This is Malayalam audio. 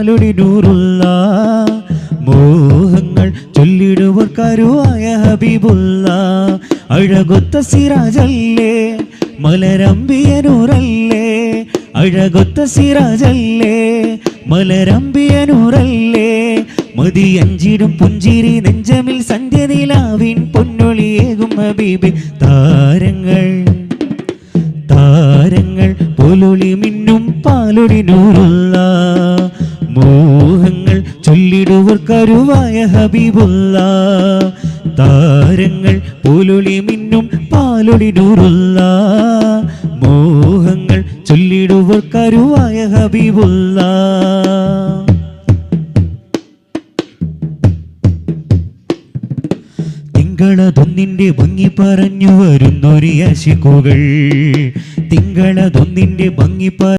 പാലൊടി നൂറുള്ള മോഹങ്ങൾ ചൊല്ലിടുവർ കരുവായ ഹബീബുള്ള. അഴകൊത്ത സിറാജല്ലേ മലരമ്പിയനൂറല്ലേ. അഴകൊത്ത സിറാജല്ലേ മലരമ്പിയനൂറല്ലേ. മതിയഞ്ചിടും പുഞ്ചിരി നെഞ്ചമിൽ സന്ധ്യ നിലാവിൻ പൊന്നൊളിയേകും ഹബീബ്. താരങ്ങൾ താരങ്ങൾ പൊലൊളി മിന്നും പാലൊടി നൂറുള്ള കരുവായ ഹബീബുള്ള താരങ്ങൾ പുലുളി മിന്നും പാലൊടി നൂറുള്ള മോഹങ്ങൾ ചൊല്ലിടുവർ കരുവായ ഹബീബുള്ള തിങ്കളതൊന്നിന്റെ ഭംഗി പറഞ്ഞു വരുന്നൊരു അശിക്കുകൾ തിങ്കളതൊന്നിന്റെ ഭംഗി